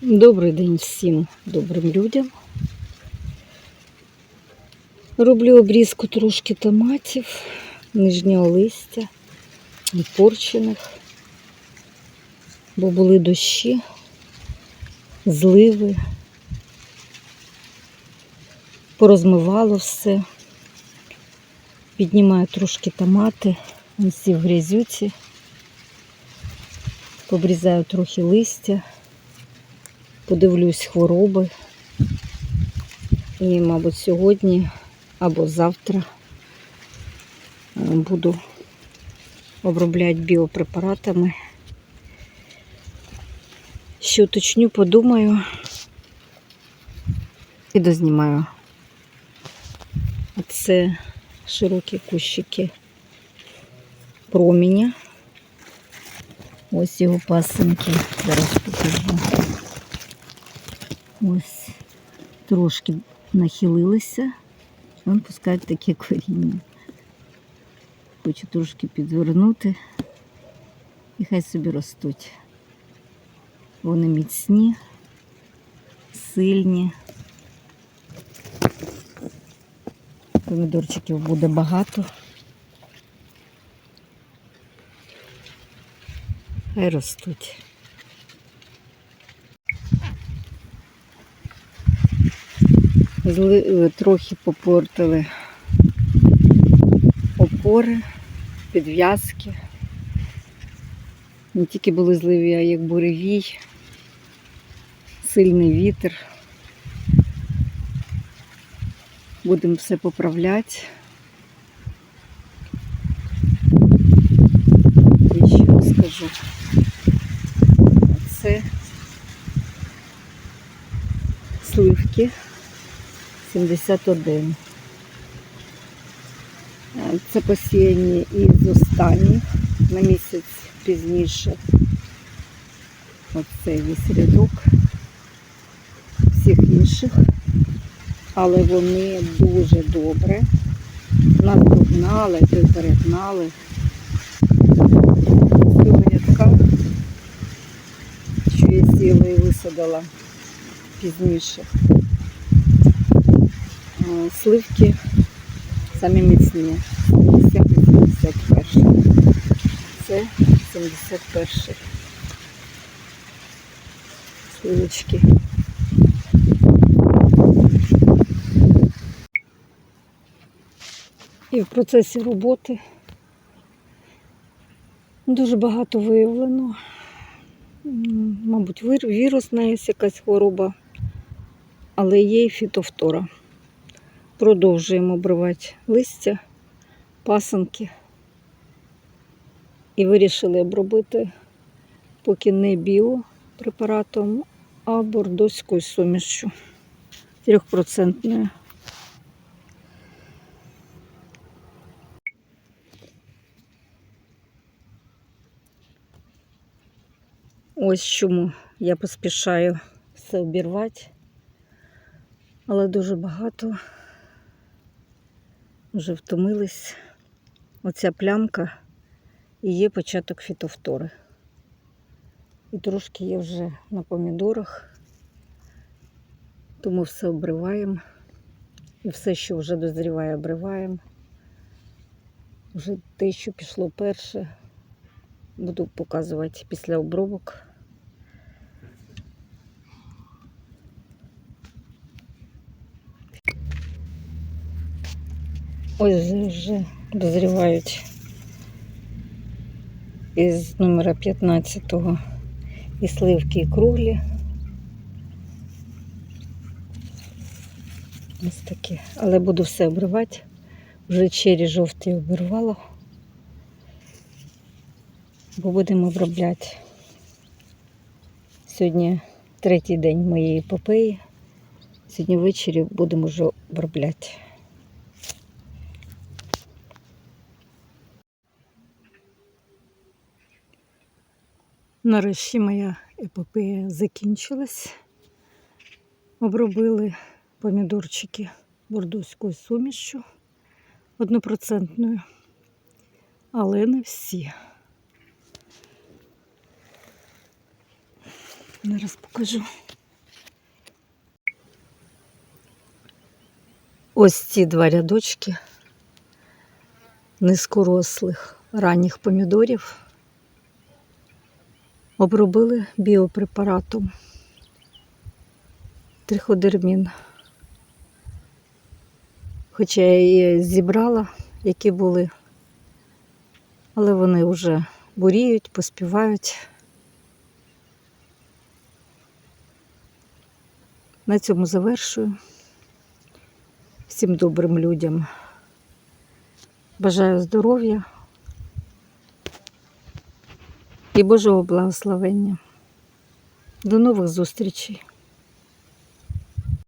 Добрий день всім добрим людям. Роблю обрізку трошки томатів, нижнього листя, порчених, бо були дощі, зливи, порозмивало все. Піднімаю трошки томати, всі в грязюці, побрізаю трохи листя подивлюсь хвороби. І, мабуть, сьогодні або завтра е, буду обробляти біопрепаратами. Що уточню, подумаю і дознімаю. Це широкі кущики проміння. Ось його пасинки. Зараз покажу. Ось трошки нахилилися. Вон пускають таке коріння. Хочу трошки підвернути і хай собі ростуть. Вони міцні, сильні. Помідорчиків буде багато. Хай ростуть. Зли, трохи попортили опори, підв'язки. Не тільки були зливі, а як буревій, сильний вітер. Будемо все поправляти. І ще вам скажу. Це сливки. 71. Е, Це посіяні із останніх на місяць пізніше. Оцей весь рядок всіх інших. Але вони дуже добре. Нас догнали, перегнали. Цього рядка, що я сіла і висадила пізніше. Сливки самі міцні. 70-71. Це 71 сливочки. І в процесі роботи дуже багато виявлено. Мабуть, вірусна є якась хвороба, але є і фітофтора. Продовжуємо обривати листя, пасанки. І вирішили обробити поки не біопрепаратом, а бордоською сумішчю 3%. Ось чому я поспішаю все обірвати, але дуже багато вже втомились. Оця плямка і є початок фітофтори. І трошки є вже на помідорах, тому все обриваємо. І все, що вже дозріває, обриваємо. Вже те, що пішло перше, буду показувати після обробок. Ось вже дозрівають із номера 15 і сливки і круглі. Ось такі. Але буду все обривати. Вже чері жовті обірвала. Бо будемо обробляти. Сьогодні третій день моєї епопеї. Сьогодні ввечері будемо вже обробляти. Нарешті моя епопея закінчилась. Обробили помідорчики бордоською сумішчю однопроцентною, але не всі. Зараз покажу. Ось ці два рядочки низкорослих ранніх помідорів обробили біопрепаратом триходермін. Хоча я і зібрала, які були, але вони вже буріють, поспівають. На цьому завершую. Всім добрим людям. Бажаю здоров'я і Божого благословення. До нових зустрічей!